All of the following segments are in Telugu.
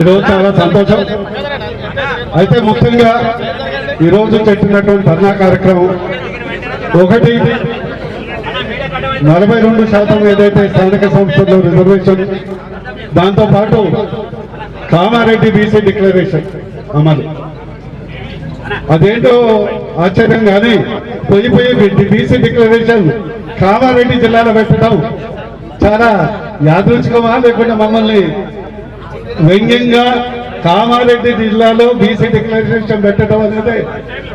ఈరోజు చాలా సంతోషం. అయితే ముఖ్యంగా ఈరోజు పెట్టినటువంటి ధర్నా కార్యక్రమం ఒకటి నలభై రెండు శాతం ఏదైతే స్థానిక సంస్థల్లో రిజర్వేషన్ దాంతోపాటు కామారెడ్డి బీసీ డిక్లరేషన్ అమలు. అదేంటో ఆశ్చర్యం కానీ పోయి పోయి బీసీ డిక్లరేషన్ కామారెడ్డి జిల్లాలో పెట్టడం చాలా యాదృచ్ఛికమా లేకుంటే మమ్మల్ని వ్యంగ్యంగా కామారెడ్డి జిల్లాలో బీసీ డిక్లరేషన్ పెట్టడం అనేది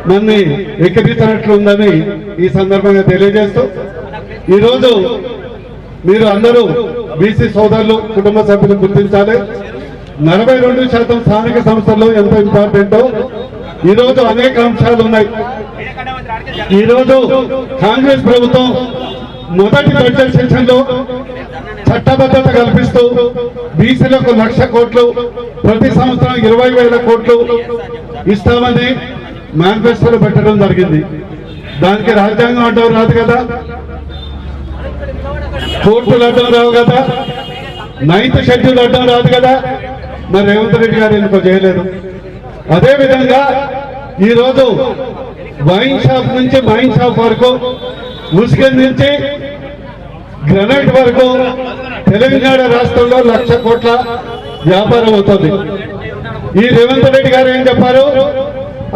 మనని ఎక్కిరించినట్లుందని ఈ సందర్భంగా తెలియజేస్తూ ఈరోజు మీరు అందరూ బీసీ సోదరులు కుటుంబ సభ్యులు గుర్తించాలి. నలభై రెండు శాతం స్థానిక సంస్థల్లో ఎంత ఇంపార్టెంటో ఈరోజు అనేక అంశాలు ఉన్నాయి. ఈరోజు కాంగ్రెస్ ప్రభుత్వం మొదటి బడ్జెట్ సెషన్లో చట్టబద్ధత కల్పిస్తూ బీసీలకు లక్ష కోట్లు ప్రతి సంవత్సరం ఇరవై వేల కోట్లు ఇస్తామని మేనిఫెస్టోలో పెట్టడం జరిగింది. దానికి రాజ్యాంగం అడ్డం రాదు కదా? కోర్టులు అడ్డం రావు కదా? నైన్త్ షెడ్యూల్ అడ్డం రాదు కదా? మరి రేవంత్ రెడ్డి గారు ఎందుకో చేయలేదు అదే విధంగా ఈరోజు వైన్ షాప్ నుంచి వైన్ షాప్ వరకు ముస్లిం నుంచి గ్రనైట్ వరకు తెలంగాణ రాష్ట్రంలో లక్ష కోట్ల వ్యాపారం అవుతుంది. ఈ రేవంత్ రెడ్డి గారు ఏం చెప్పారు?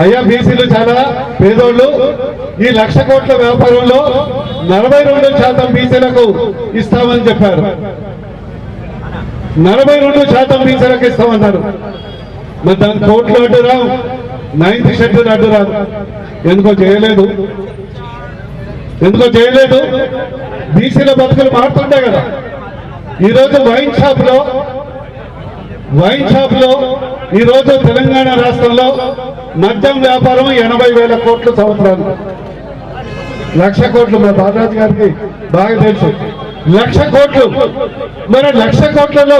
అయ్యా బీసీలు చాలా పేదోళ్ళు. ఈ లక్ష కోట్ల వ్యాపారంలో నలభై రెండు శాతం బీసీలకు ఇస్తామని చెప్పారు. నలభై రెండు శాతం బీసీలకు ఇస్తామన్నారు. మరి దాని కోట్లు అడ్డు రావు నైన్త్ షెడ్యూల్ అడ్డు రాదు ఎందుకో చేయలేదు. ఎందుకో చేయలేదు? బీసీల బతుకులు మారుతుంటాయి కదా. ఈరోజు వైన్ షాప్లో వైన్ షాప్లో ఈరోజు తెలంగాణ రాష్ట్రంలో మద్యం వ్యాపారం ఎనభై వేల కోట్ల సంవత్సరాలు లక్ష కోట్లు మా బాలరాజు గారికి బాగా తెలుసు. లక్ష కోట్లు. మరి లక్ష కోట్లలో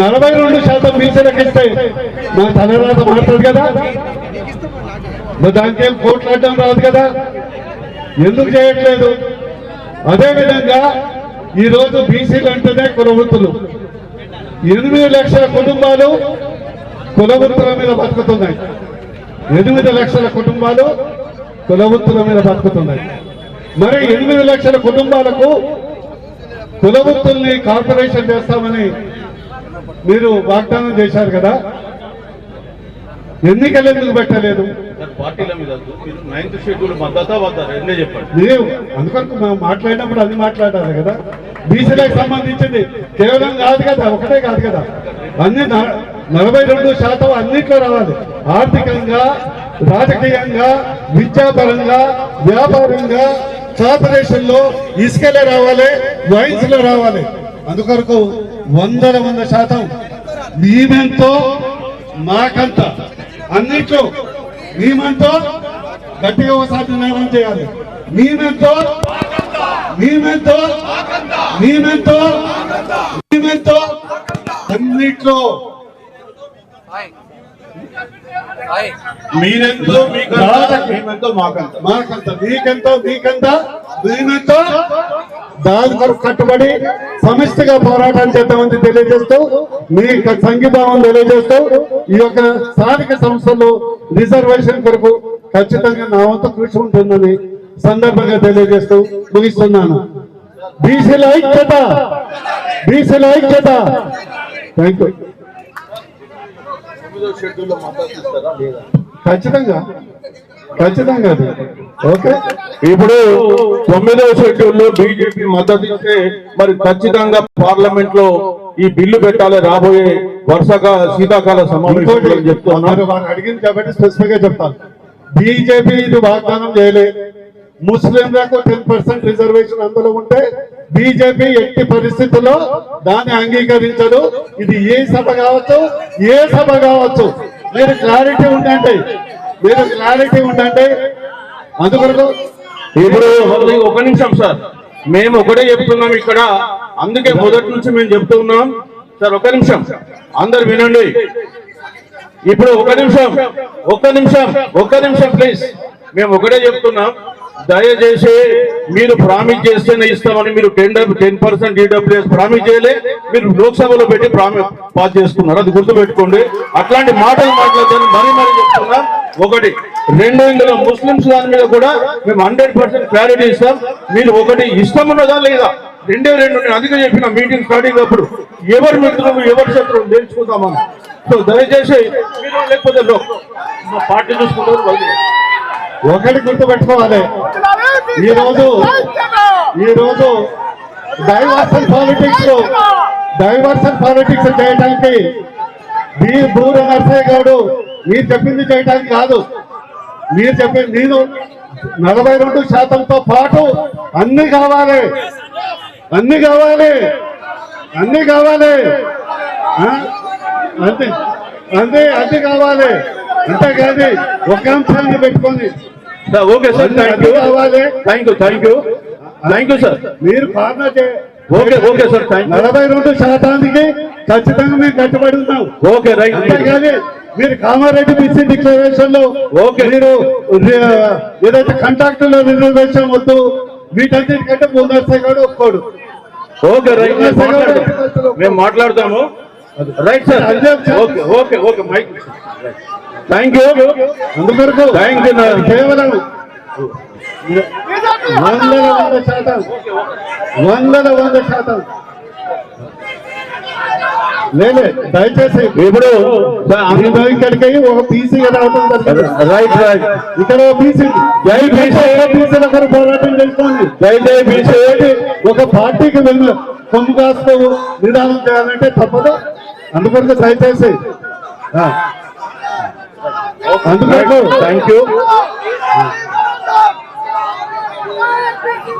నలభై రెండు శాతం బీసీలకు ఇస్తే మా తలరాత మారుతుంది కదా? మరి దానికి ఏం కోట్లు రాదు కదా? ఎందుకు చేయట్లేదు? అదేవిధంగా విధంగా ఈ రోజు బీసీలు అంటేనే కులవృత్తులు. ఎనిమిది లక్షల కుటుంబాలు కులవృత్తుల మీద బతుకుతున్నాయి. ఎనిమిది లక్షల కుటుంబాలు కులవృత్తుల మీద బతుకుతున్నాయి. మరి ఎనిమిది లక్షల కుటుంబాలకు కులవృత్తుల్ని కార్పొరేషన్ చేస్తామని మీరు వాగ్దానం చేశారు కదా? ఎన్నికలు ఎందుకు పెట్టలేదు? మనం మాట్లాడినప్పుడు అన్ని మాట్లాడాలి కదా. బీసీలకు సంబంధించింది. కేవలం కాదు కదా ఒకటే కాదు కదా. అన్ని నలభై రెండు శాతం అన్నిట్లో రావాలి. ఆర్థికంగా రాజకీయంగా విద్యాపరంగా వ్యాపారంగా కార్పొరేషన్లో ఇసుకలే రావాలి వైన్స్లో రావాలి. అందుకొరకు వందల వంద శాతం మేమెంతో మాకంత. అన్నిట్లో మేమంతో గట్టిగా ఒకసారి నిర్ణయం చేయాలి. మేమెంతో మేమెంతో మేమెంతో మేమెంతో అన్నిట్లో. మీరెంతో మీకంత? మేమెంతో మాకంత. మాకంత మీకెంతో మీకంత? మేమెంతో దాని కొరకు కట్టుబడి సమిష్టిగా పోరాటం చేద్దామని తెలియజేస్తూ మీ యొక్క సంఘీభావం తెలియజేస్తూ ఈ యొక్క స్థానిక సంస్థలు రిజర్వేషన్ కొరకు ఖచ్చితంగా నా వంతు కృషి ఉంటుందని సందర్భంగా తెలియజేస్తూ ముగిస్తున్నాను. బీసీల ఐక్యత! బీసీల ఐక్యత! థ్యాంక్ యూ ఖచ్చితంగా. ఖచ్చితంగా ఓకే ఇప్పుడు తొమ్మిదవ షెడ్యూల్లో బీజేపీ మద్దతు ఇస్తే మరి ఖచ్చితంగా పార్లమెంట్లో ఈ బిల్లు పెట్టాలి రాబోయే వరుసగా శీతాకాల సమావేశంలో ఇంకోటి చెప్తున్నా మరి వారు అడిగింది కాబట్టి స్పెసిఫిక్గా చెప్తాను. బీజేపీ ఇది వాగ్దానం చేయలే ముస్లింలకు టెన్ పర్సెంట్ రిజర్వేషన్ అందులో ఉంటే బీజేపీ ఎట్టి పరిస్థితుల్లో దాన్ని అంగీకరించదు. ఇది ఏ సభ కావచ్చు? ఏ సభ కావచ్చు? మీరు క్లారిటీ ఉండండి. మీరు క్లారిటీ ఉండండి. అందుకొరకు ఇప్పుడు ఒక నిమిషం సార్. మేము ఒకటే చెప్తున్నాం ఇక్కడ. అందుకే మొదటి నుంచి మేము చెప్తున్నాం సార్ ఒక నిమిషం. అందరు వినండి. ఇప్పుడు ఒక నిమిషం. ఒక్క నిమిషం. ఒక్క నిమిషం ప్లీజ్ మేము ఒకటే చెప్తున్నాం. దయచేసి మీరు ప్రామిస్ చేస్తేనే ఇస్తామని మీరు ten ten percent EWS promise చేయలే మీరు లోక్సభలో పెట్టి ప్రామిస్ పాస్ చేసుకున్నారు. అది గుర్తుపెట్టుకోండి. అట్లాంటి మాటలు మాట్లాడతాను మరీ మరీ చెప్తున్నా. ఒకటి రెండు ఇందులో ముస్లింస్ దాని మీద కూడా మేము హండ్రెడ్ పర్సెంట్ క్లారిటీ ఇస్తాం. మీరు ఒకటి ఇష్టం ఉన్నదా లేదా? రెండే రెండు నేను అందుకే చెప్పిన మీటింగ్ స్టార్టింగ్ అప్పుడు ఎవరి మిత్రులు ఎవరి శత్రువులు నేర్చుకుందామని సో దయచేసి మీరు లేకపోతే పార్టీ చూసుకుంటారు ఒకటి గుర్తు పెట్టుకోవాలి ఈ రోజు ఈ రోజు పాలిటిక్స్ డైవర్సన్ పాలిటిక్స్ చేయడానికి మీ బూర నర్సయ్య గారు మీరు చెప్పింది చేయడానికి కాదు. మీరు చెప్పింది నేను నలభై రెండు శాతంతో పాటు అన్ని కావాలి. అన్ని కావాలి. అన్ని కావాలి. అంతే అంతే అన్ని కావాలి. అంతేకాదు ఒక అంశాన్ని పెట్టుకొని sir, okay sir thank you thank you thank you thank you sir మీరు చే- okay okay sir thank you నలభై రెండు శాతానికి ఖచ్చితంగా మేము కట్టుబడి ఉన్నాం. ఓకే రైట్ అంతేగాని మీరు కామారెడ్డి బీసీ డిక్లరేషన్లో ఓకే. మీరు ఏదైతే కాంట్రాక్టులో రిజర్వేషన్ వద్దు వీటన్నిటికంటే ముందరసే కూడా ఒప్పుకోడు. ఓకే రైట్ మేము మాట్లాడతాం మేము మాట్లాడతాము. Right sir okay okay okay mike thank you thank you కేవలం వందల వంద శాతం. వందల వంద శాతం. లేలే దయచేసి. ఇప్పుడు అందరూ- ఇక్కడికి ఒక పీసీ రైట్ రైట్. ఇక్కడ ఒక పీసీ జై బీసీ. పీసీల కొరకు పోరాటం చేసుకోండి. జై జై బీసీ ఒక పార్టీకి వెళ్ళి కొమ్ము కాస్తూ నిదానం చేయాలంటే తప్పదు. అందుకొరకు దయచేసి. థ్యాంక్ యూ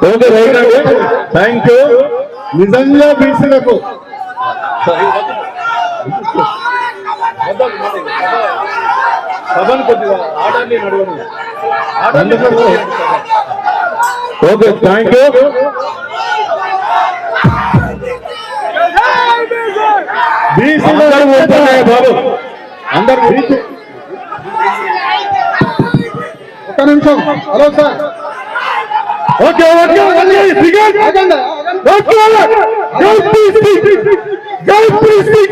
ఓకే రైట్ అండి థ్యాంక్ యూ నిజంగా బీసీలకు. సభను కొద్దిగా ఓకే థ్యాంక్ యూ బీసీల కూర్చోండి బాబు? అందరూ బీసీ ఒక్క నిమిషం hello sir okay okay okay cigarette ఆగండి ఓకే జై బీసీ జై బీసీ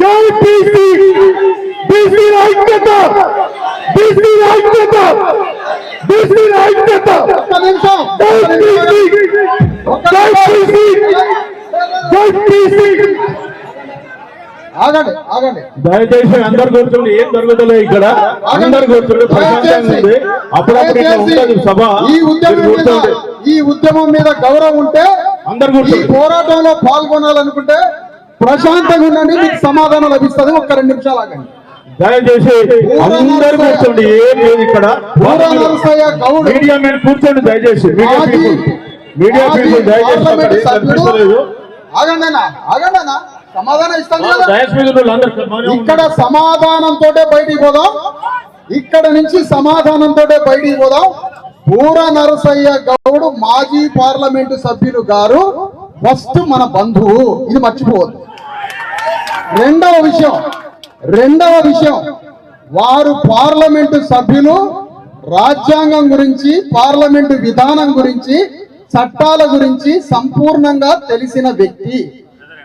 జై బీసీ బీసీ ఐక్యత బీసీ ఐక్యత బీసీ ఐక్యత ఒక్క నిమిషం జై బీసీ జై బీసీ జై బీసీ ఆగండి ఆగండి. దయచేసి అందరు కూర్చోండి. ఏం జరుగుతుందో ఇక్కడ? అందరు కూర్చోండి. ప్రశాంతంగా ఉంది అప్పుడప్పుడు ఇట్లా ఉంటుంది సభ. ఈ ఉద్యమం ఈ ఉద్యమం మీద గౌరవం ఉంటే అందరు కూర్చోండి. పోరాటంలో పాల్గొనాలనుకుంటే ప్రశాంతంగా ఉండండి మీకు సమాధానం లభిస్తుంది. ఒక్క రెండు నిమిషాలు ఆగండి. దయచేసి అందరు కూర్చోండి. ఏం లేదు ఇక్కడ. మీడియా మీద కూర్చోండి దయచేసి. మీడియా పీపుల్ మీడియా పీపుల్ దయచేసి ఆగండి ఆగండి సమాధానం ఇక్కడ. సమాధానంతో బయటికి పోదాం. ఇక్కడ నుంచి సమాధానంతో బయటికి పోదాం. పూర నరసయ్య గౌడ్ మాజీ పార్లమెంటు సభ్యులు గారు ఫస్ట్ మన బంధువు. ఇది మర్చిపోవద్దు. రెండవ విషయం రెండవ విషయం. వారు పార్లమెంటు సభ్యులు రాజ్యాంగం గురించి పార్లమెంటు విధానం గురించి చట్టాల గురించి సంపూర్ణంగా తెలిసిన వ్యక్తి.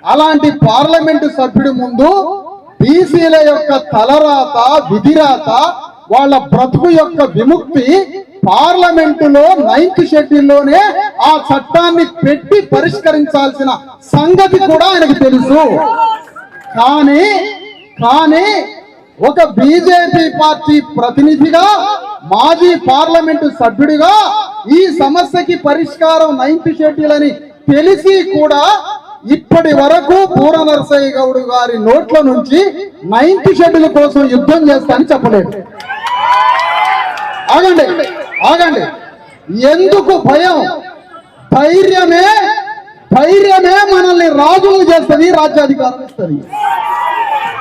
అలాంటి పార్లమెంటు సభ్యుడి ముందు బీసీల యొక్క తలరాత విధిరాత వాళ్ళ బ్రతుకు యొక్క విముక్తి పార్లమెంటులో నైన్త్ షెడ్యూల్లోనే ఆ చట్టాన్ని పెట్టి పరిష్కరించాల్సిన సంగతి కూడా ఆయనకు తెలుసు. కానీ కానీ ఒక బీజేపీ పార్టీ ప్రతినిధిగా మాజీ పార్లమెంటు సభ్యుడిగా ఈ సమస్యకి పరిష్కారం నైన్త్ షెడ్యూల్ అని తెలిసి కూడా ఇప్పటి వరకు పూర నరసయ్య గౌడ్ గారి నోట్ల నుంచి నైన్త్ షెడ్యూల్ కోసం యుద్ధం చేస్తానని చెప్పలేదు. ఆగండి ఆగండి. ఎందుకు భయం? ధైర్యమే ధైర్యమే మనల్ని రాజులను చేస్తుంది రాజ్యాధికారం ఇస్తుంది.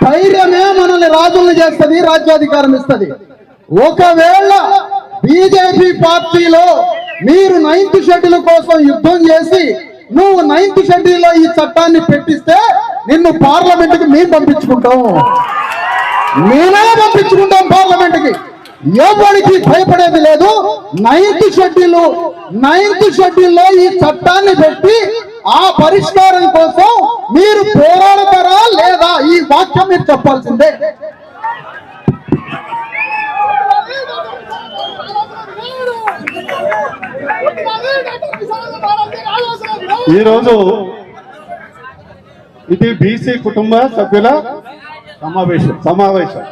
ధైర్యమే మనల్ని రాజులను చేస్తుంది రాజ్యాధికారం ఇస్తుంది. ఒకవేళ బీజేపీ పార్టీలో మీరు నైన్త్ షెడ్యూల్ కోసం యుద్ధం చేసి నువ్వు నైన్త్ షెడ్యూల్లో ఈ చట్టాన్ని పెట్టిస్తే నిన్ను పార్లమెంట్కి మేము పంపించుకుంటాం. మేమే పంపించుకుంటాం పార్లమెంట్కి ఎవరికి భయపడేది లేదు. నైన్త్ షెడ్యూల్ నైన్త్ షెడ్యూల్లో ఈ చట్టాన్ని పెట్టి ఆ పరిష్కారం కోసం మీరు పోరాడతారా లేదా ఈ వాక్యం మీరు చెప్పాల్సిందే. ఈరోజు ఇది బీసీ కుటుంబ సభ్యుల సమావేశం. సమావేశం.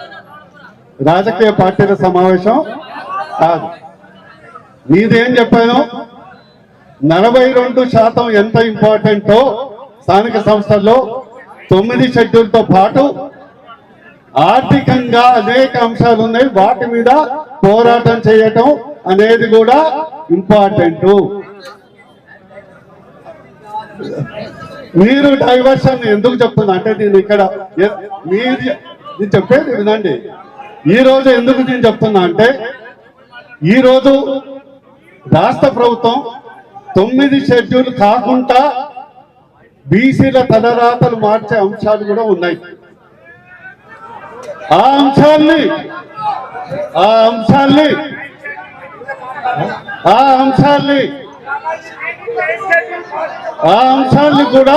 రాజకీయ పార్టీల సమావేశం కాదు. మీదేం చెప్పాను నలభై రెండు శాతం ఎంత ఇంపార్టెంటో స్థానిక సంస్థల్లో తొమ్మిది షెడ్యూల్తో పాటు ఆర్థికంగా అనేక అంశాలు ఉన్నాయి. వాటి మీద పోరాటం చేయటం అనేది కూడా ఇంపార్టెంట్. మీరు డైవర్షన్ ఎందుకు చెప్తున్నా? అంటే నేను ఇక్కడ మీరు నేను చెప్పేది వినండి. ఈ రోజు ఎందుకు నేను చెప్తున్నా అంటే ఈ రోజు రాష్ట్ర ప్రభుత్వం తొమ్మిది షెడ్యూల్ కాకుండా బీసీల తలరాతలు మార్చే అంశాలు కూడా ఉన్నాయి. ఆ అంశాల్ని ఆ అంశాల్ని ఆ అంశాల్ని ఆ అంశాల్ని కూడా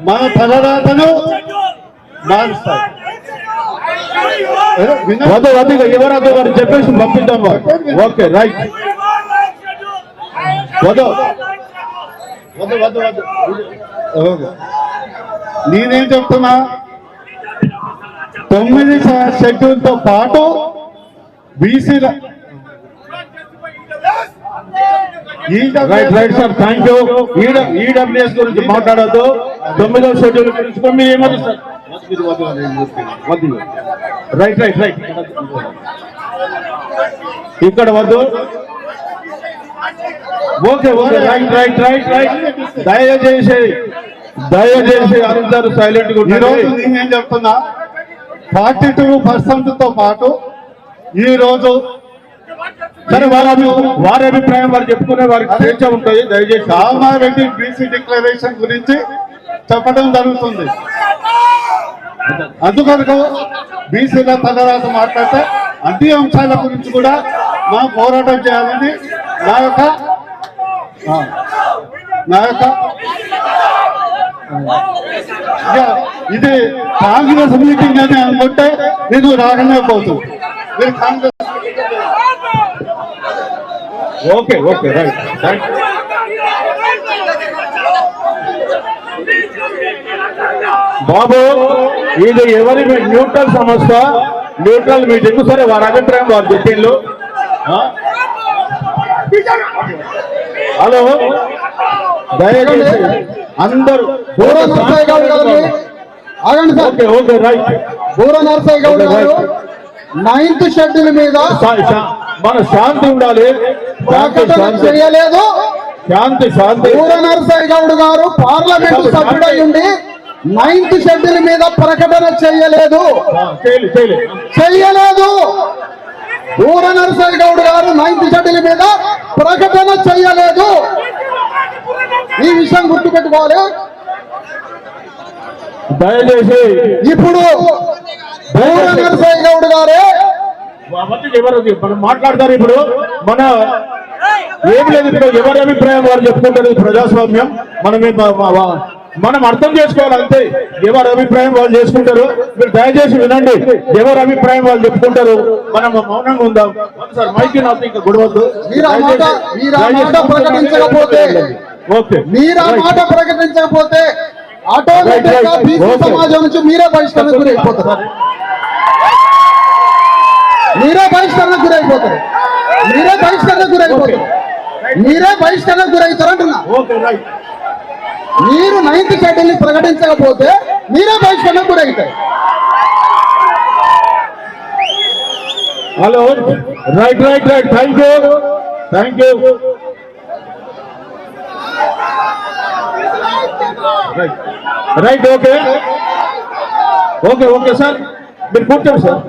మన తలరాతను మారుస్తాయి. వద్దు వద్దు ఎవరద్దు వారు చెప్పేసి పంపిద్దాం ఓకే రైట్. వద్దు. వద్దు వద్దు వద్దు. నేనేం చెప్తున్నా? తొమ్మిది ష- షెడ్యూల్తో పాటు బీసీల right right sir thank you EWS గురించి మాట్లాడద్దు. తొమ్మిదవ షెడ్యూల్ గురించి కూడా మీరు సార్ రైట్ రైట్ రైట్ ఇక్కడ వద్దు. Okay okay right right right right దయచేసి దయచేసి అందరూ సైలెంట్గా ఈ నేనేం చెప్తున్నా? ఫార్టీ టూ పర్సెంట్తో పాటు ఈ రోజు సరే వారి అభి- వారి అభిప్రాయం వారు చెప్పుకునే వారికి స్వేచ్ఛ ఉంటుంది దయచేసి కామారెడ్డి బీసీ డిక్లరేషన్ గురించి చెప్పడం జరుగుతుంది. అందుకొరకు బీసీల తలరాత మాట్లాడితే అన్ని అంశాల గురించి కూడా మా పోరాటం చేయాలని నా యొక్క నా యొక్క ఇక ఇది కాంగ్రెస్ మీటింగ్ అని అనుకుంటే నేను రాకనే పోతుంది మీరు Congress okay okay right. Thank you బాబు ఇది ఎవరి మీ- న్యూట్రల్ సంస్థ న్యూట్రల్ మీటింగ్. సరే వారి అభిప్రాయం వారు చెప్పిండ్రు? హలో? దయచేసి అందరూ బూర నరసయ్య గౌడ్ గారు ఆగండి సార్. Okay okay right. బూర నరసయ్య గౌడ్ గారు నైన్త్ షెడ్యూల్ మీద మన శాంతి ఉండాలి. శాంతి ప్రకటన శాంతి. చేయలేదు శాంతి శాంతి. బూర నరసయ్య గౌడ్ గారు పార్లమెంటు సభ్యుడై ఉండి నైన్త్ షెడ్యూల్ మీద ప్రకటన చేయలేదు. ఆ, చేయలే చేయలే చెయ్యలేదు బూర నరసయ్య గౌడ్ గారు నైన్త్ షెడ్యూల్ మీద ప్రకటన చెయ్యలేదు ఈ విషయం గుర్తుపెట్టుకోవాలి. దయచేసి ఇప్పుడు బూర నరసయ్య గౌడ్ గారే మనం మాట్లాడతారు ఇప్పుడు. మన ఏం లేదు ఇప్పుడు ఎవరి అభిప్రాయం వారు చెప్పుకుంటారు ప్రజాస్వామ్యం. మనం మనం అర్థం చేసుకోవాలి అంతే. ఎవరి అభిప్రాయం వాళ్ళు చేసుకుంటారు? మీరు దయచేసి వినండి. ఎవరి అభిప్రాయం వాళ్ళు చెప్పుకుంటారు? మనం మౌనంగా ఉందాం. సార్ మైకి నాకు ఇంకా గొడవద్దు. మీరు ఆ మాట- మీరు ఆ మాట ప్రకటించకపోతే ఓకే. మీరు ఆ మాట ప్రకటించకపోతే ఆటోమేటిక్గా. బీసీ. సమాజం నుంచి మీరే బహిష్కరణకు గురైపోతారు మీరే బహిష్కరణకు గురైపోతారు. మీరే బహిష్కరణకు గురైపోతారు. మీరే బహిష్కరణకు గురవుతారు అంటున్నా. ఓకే రైట్ మీరు నైన్త్ షెడ్యూల్ని ప్రకటించకపోతే మీరే బహిష్కరణకు గురవుతారు hello right right right thank you thank you right okay okay okay sir మీరు కూర్చోండి సార్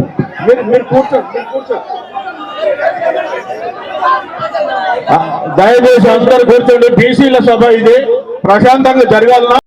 మీరు మీరు కూర్చోండి మీరు కూర్చోండి దయచేసి అందరు కూర్చోండి. బీసీల సభ ఇది. ప్రశాంతంగా జరగాలన్నా